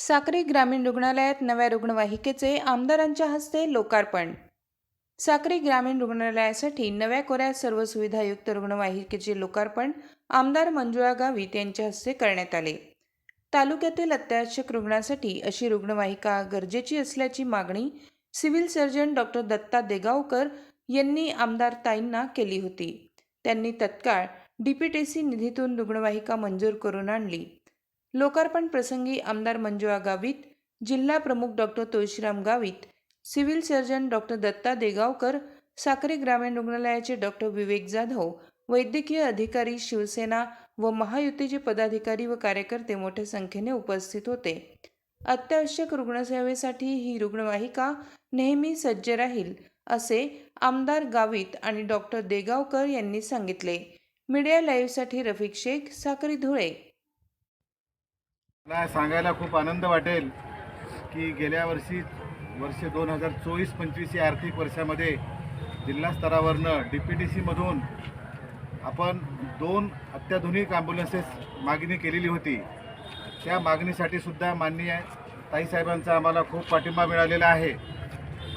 साक्री ग्रामीण रुग्णालयात नव्या रुग्णवाहिकेचे आमदारांच्या हस्ते लोकार्पण. साक्री ग्रामीण रुग्णालयासाठी नव्या कोऱ्या सर्व सुविधायुक्त रुग्णवाहिकेचे लोकार्पण आमदार मंजुळा गावित यांच्या हस्ते करण्यात आले. तालुक्यातील अत्यावश्यक रुग्णासाठी अशी रुग्णवाहिका गरजेची असल्याची मागणी civil surgeon doctor Datta Degaonkar यांनी आमदार ताईंना केली होती. त्यांनी तत्काळ डीपीटीसी निधीतून रुग्णवाहिका मंजूर करून आणली. लोकार्पण प्रसंगी आमदार मंजुळा गावित जिल्हा प्रमुख doctor Tulshiram Gavit civil surgeon doctor Datta Degaonkar Sakri ग्रामीण रुग्णालयाचे डॉक्टर विवेक जाधव वैद्यकीय अधिकारी शिवसेना व महायुतीचे पदाधिकारी व कार्यकर्ते मोठ्या संख्येने उपस्थित होते. अत्यावश्यक रुग्णसेवेसाठी ही रुग्णवाहिका नेहमी सज्ज राहील असे आमदार गावित आणि डॉक्टर देगावकर यांनी सांगितले. मीडिया लाईव्हसाठी रफिक शेख साक्री धुळे. मला सांगायला खूप आनंद वाटेल की गेल्या वर्षी वर्ष दोन हजार चोवीस पंचवीस या आर्थिक वर्षामध्ये जिल्हा स्तरावरनं डी पी टी सीमधून आपण दोन अत्याधुनिक ॲम्ब्युलन्सेस मागणी केलेली होती. त्या मागणीसाठी सुद्धा माननीय ताईसाहेबांचा आम्हाला खूप पाठिंबा मिळालेला आहे.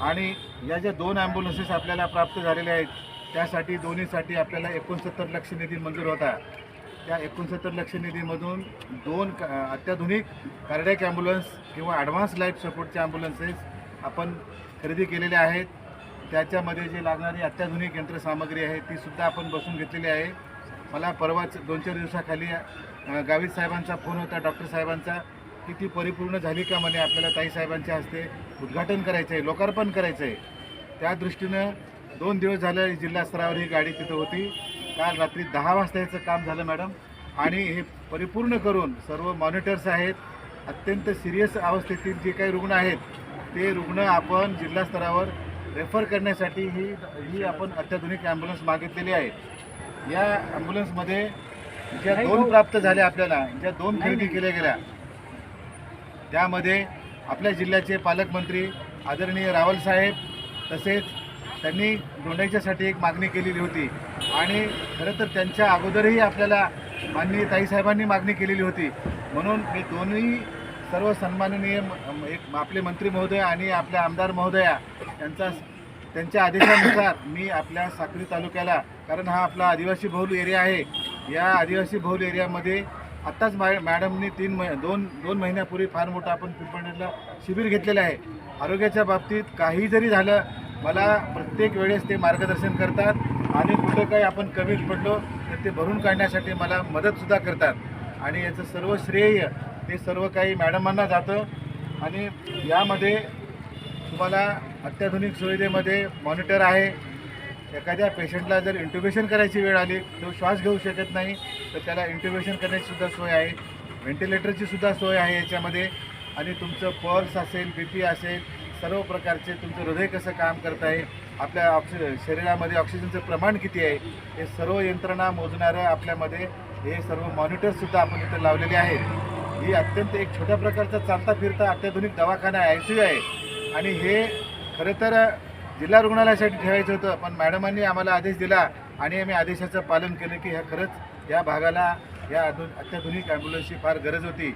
आणि या ज्या दोन ॲम्ब्युलन्सेस आपल्याला प्राप्त झालेल्या आहेत त्यासाठी दोन्हीसाठी आपल्याला एकोणसत्तर लक्ष निधी मंजूर होता. त्या एकोणसत्तर लक्ष निधीमधून दोन क- अत्याधुनिक कार्डॅक ॲम्ब्युलन्स किंवा ॲडव्हान्स लाईफ सपोर्टचे ॲम्ब्युलन्सेस आपण खरेदी केलेले आहेत. त्याच्यामध्ये जे लागणारी अत्याधुनिक यंत्रसामग्री आहे ती सुद्धा आपण बसून घेतलेली आहे. मला परवाच दोन चार दिवसाखाली गावित साहेबांचा फोन होता डॉक्टर साहेबांचा की ती परिपूर्ण झाली का म्हणे आपल्याला ताईसाहेबांच्या हस्ते उद्घाटन करायचं आहे लोकार्पण करायचं आहे त्या दृष्टीनं दोन दिवस झालं जिल्हा स्तरावर ही गाडी तिथं होती. काल रात्री दहा वाजता याचं काम झालं मॅडम. आणि हे परिपूर्ण करून सर्व मॉनिटर्स आहेत अत्यंत सिरियस अवस्थेतील जे काही रुग्ण आहेत ते रुग्ण आपण जिल्हा स्तरावर रेफर करण्यासाठी ही ही आपण अत्याधुनिक ॲम्ब्युलन्स मागितलेली आहे. या ॲम्ब्युलन्समध्ये ज्या दोन प्राप्त झाल्या आपल्याला ज्या दोन खरेदी केल्या गेल्या त्यामध्ये आपल्या जिल्ह्याचे पालकमंत्री आदरणीय रावल साहेब तसेच त्यांनी नोंदायच्यासाठी एक मागणी केलेली होती. आणि खरं तर त्यांच्या अगोदरही आपल्याला माननीय ताईसाहेबांनी मागणी केलेली होती. म्हणून मी दोन्ही सर्व सन्माननीय एक आपले मंत्री महोदय आणि आपल्या आमदार महोदया यांचा त्यांच्या आदेशानुसार मी आपल्या साक्री तालुक्याला कारण हा आपला आदिवासी बहुल एरिया आहे या आदिवासी बहुल एरियामध्ये आत्ताच मा मॅडमनी तीन मै दोन दोन महिन्यापूर्वी फार मोठं आपण पिंपळनेरला शिबिर घेतलेलं आहे. आरोग्याच्या बाबतीत काही जरी झालं मला प्रत्येक वेळेस ते मार्गदर्शन करतात आणि कुठं काही आपण कमी पडलो तर ते भरून काढण्यासाठी मला मदतसुद्धा करतात. आणि याचं सर्व श्रेय ते सर्व काही मॅडमांना जातं. आणि यामध्ये तुम्हाला अत्याधुनिक सुविधेमध्ये मॉनिटर आहे. एखाद्या पेशंटला जर इंट्युबेशन करायची वेळ आली तो श्वास घेऊ शकत नाही तर त्याला इंट्युबेशन करण्याचीसुद्धा सोय आहे. व्हेंटिलेटरचीसुद्धा सोय आहे याच्यामध्ये. आणि तुमचं पर्स असेल बी पी असेल सर्व प्रकारचे तुमचं हृदय कसं काम करत आहे आपल्या ऑक्सि शरीरामध्ये ऑक्सिजनचं प्रमाण किती आहे हे सर्व यंत्रणा मोजणारं आपल्यामध्ये हे सर्व मॉनिटर्ससुद्धा आपण इथं लावलेले आहेत. ही अत्यंत एक छोट्या प्रकारचा चालता फिरता अत्याधुनिक दवाखाना आहे आय सी आहे. आणि हे खरं तर जिल्हा रुग्णालयासाठी ठेवायचं होतं पण मॅडमांनी आम्हाला आदेश दिला आणि आम्ही आदेशाचं पालन केलं की ह्या खरंच या भागाला या अधु अत्याधुनिक ॲम्ब्युलन्सची फार गरज होती.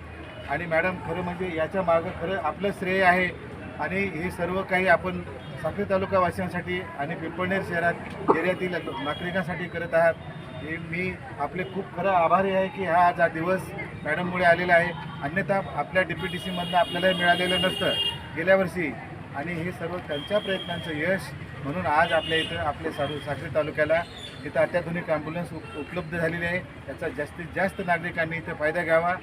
आणि मॅडम खरं म्हणजे याच्या मागं खरं आपलं श्रेय आहे आणि हे सर्व काही आपण साखरी तालुकावासियांसाठी आणि पिंपळनेर शहरात एरियातील नागरिकांसाठी करत आहात. हे मी आपले खूप खरं आभारी आहे की हा आज हा दिवस मॅडममुळे आलेला आहे. अन्यथा आपल्या डी पी टी सीमधनं आपल्याला मिळालेलं नसतं. गेल्या वर्षी आणि हे सर्व त्यांच्या प्रयत्नांचं यश म्हणून आज आपल्या इथं आपल्या सारू साखरी तालुक्याला इथं अत्याधुनिक ॲम्ब्युलन्स उप उपलब्ध झालेली आहे. त्याचा जास्तीत जास्त नागरिकांनी इथं फायदा घ्यावा.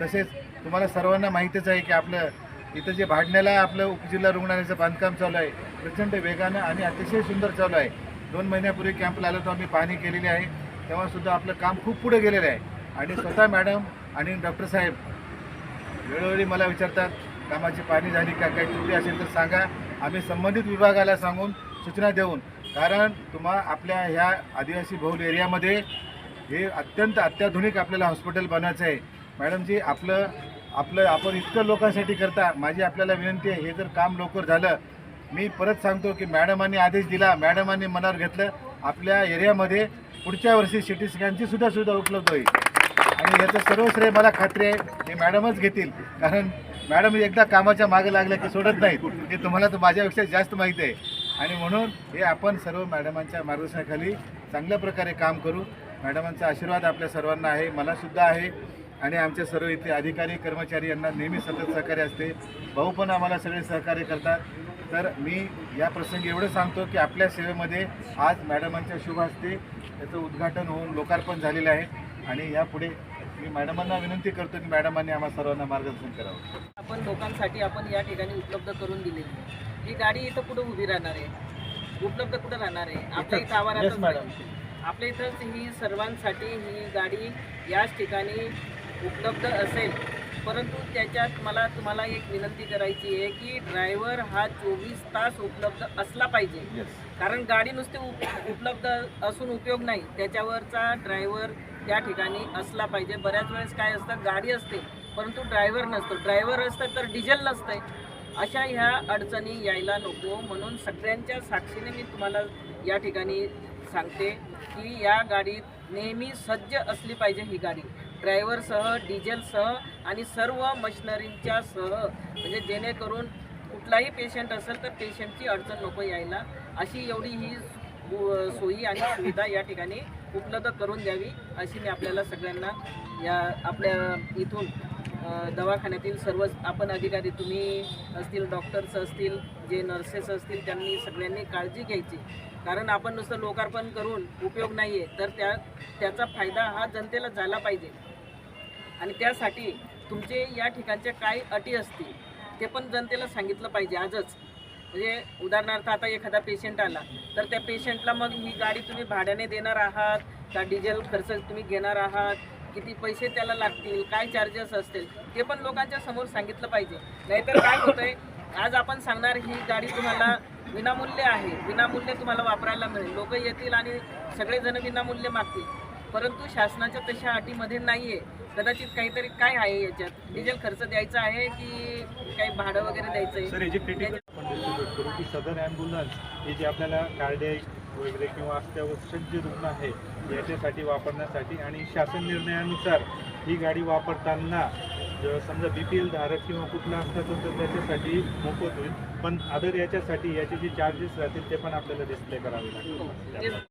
तसेच तुम्हाला सर्वांना माहितीच आहे की आपलं इथं जे भाडण्याला आपलं उपजिल्हा रुग्णालयाचं बांधकाम चालू आहे प्रचंड वेगानं आणि अतिशय सुंदर चालू आहे. दोन महिन्यापूर्वी कॅम्पला आलो तर आम्ही पाहणी केलेली आहे. तेव्हासुद्धा आपलं काम खूप पुढे गेलेलं आहे. आणि स्वतः मॅडम आणि डॉक्टर साहेब वेळोवेळी मला विचारतात कामाची पाणी झाली का? काही त्रुटी असेल तर सांगा. आम्ही संबंधित विभागाला सांगून सूचना देऊन कारण तुम्हा आपल्या ह्या आदिवासी बहुल एरियामध्ये हे अत्यंत अत्याधुनिक आपल्याला हॉस्पिटल बनायचं आहे. मॅडमजी आपलं आपलं आपण इतकं लोकांसाठी करता माझी आपल्याला विनंती आहे हे जर काम लवकर झालं मी परत सांगतो की मॅडमांनी आदेश दिला मॅडमांनी मनावर घेतलं आपल्या एरियामध्ये पुढच्या वर्षी सिटी स्कॅनची सुद्धा सुविधा उपलब्ध होईल. आणि याचं सर्व श्रेय मला खात्री आहे हे मॅडमच घेतील. कारण मॅडम एकदा कामाच्या मागे लागल्या की सोडत नाहीत. हे तुम्हाला तर माझ्यापेक्षा जास्त माहीत आहे. आणि म्हणून हे आपण सर्व मॅडमांच्या मार्गदर्शनाखाली चांगल्या प्रकारे काम करू. मॅडमांचा आशीर्वाद आपल्या सर्वांना आहे मलासुद्धा आहे. आणि आमचे सर्व इथे अधिकारी कर्मचारी यांना नेहमी सतत सहकार्य असते. भाऊ पण आम्हाला सगळे सहकार्य करतात. तर मी या प्रसंगी एवढं सांगतो की आपल्या सेवेमध्ये आज मॅडमांच्या शुभ हस्ते त्याचं उद्घाटन होऊन लोकार्पण झालेलं आहे. आणि यापुढे मी मॅडमांना विनंती करतो की मॅडमांनी आम्हा सर्वांना मार्गदर्शन करावं. आपण लोकांसाठी आपण या ठिकाणी उपलब्ध करून दिलेली आहे. ही गाडी इथं कुठं उभी राहणार आहे? उपलब्ध कुठं राहणार आहे? आपल्या इथं आवारातच नाही. आपल्या इथंच ही सर्वांसाठी ही गाडी याच ठिकाणी उपलब्ध असेल. परंतु त्याच्यात मला तुम्हाला एक विनंती करायची आहे की ड्रायव्हर हा चोवीस तास उपलब्ध असला पाहिजे. कारण गाडी नुसती उप- उपलब्ध असून उपयोग नाही. त्याच्यावरचा ड्रायव्हर त्या ठिकाणी असला पाहिजे. बऱ्याच वेळेस काय असतं गाडी असते परंतु ड्रायव्हर नसतो. ड्रायव्हर असतं तर डिझेल नसतंय. अशा ह्या अडचणी यायला नको. म्हणून सगळ्यांच्या साक्षीने मी तुम्हाला या ठिकाणी सांगते की या गाडीत नेहमी सज्ज असली पाहिजे ही गाडी. ड्रायव्हरसह डिझेलसह आणि सर्व मशिनरींच्या सह. म्हणजे जेणेकरून कुठलाही पेशंट असेल तर पेशंटची अडचण नको यायला. अशी एवढी ही सोयी आणि सुविधा या ठिकाणी उपलब्ध करून द्यावी अशी मी आपल्याला सगळ्यांना या आपल्या इथून दवाखान्यातील सर्व आपण अधिकारी तुम्ही असतील डॉक्टर्स असतील जे नर्सेस असतील त्यांनी सगळ्यांनी काळजी घ्यायची. कारण आपण नुसतं लोकार्पण करून उपयोग नाही आहे तर त्या त्याचा फायदा हा जनतेला झाला पाहिजे. आणि त्यासाठी तुमचे या ठिकाणच्या काय अटी असतील ते पण जनतेला सांगितलं पाहिजे आजच. म्हणजे उदाहरणार्थ आता एखादा पेशंट आला तर त्या पेशंटला मग ही गाडी तुम्ही भाड्याने देणार आहात का डिझेल खर्च तुम्ही घेणार आहात किती पैसे त्याला लागतील काय चार्जेस असतील ते पण लोकांच्या समोर सांगितलं पाहिजे. नाहीतर काय होतंय आज आपण सांगणार ही गाडी तुम्हाला विनामूल्य आहे विनामूल्य तुम्हाला वापरायला मिळेल. लोक येतील आणि सगळेजण विनामूल्य मागतील. परंतु शासनाच्या तशा अटीमध्ये नाही आहे कदाचित काहीतरी काय आहे याच्यात? डिझेल खर्च द्यायचा आहे की काही भाडं वगैरे द्यायचं सर आहे याची क्रिटिकल आपण डिस्ट्रीब्यूट करू की सदर ॲम्ब्युलन्स हे जे आपल्याला कार्डियक वगैरे किंवा अत्यावश्यक जे रुग्ण आहे याच्यासाठी वापरण्यासाठी आणि शासन निर्णयानुसार ही गाडी वापरताना जर समजा बी पी एल धारक किंवा कुठला असतात तर त्याच्यासाठी मोफत होईल. पण अदर याच्यासाठी याचे जे चार्जेस राहतील ते पण आपल्याला डिस्प्ले करावे लागतील. ते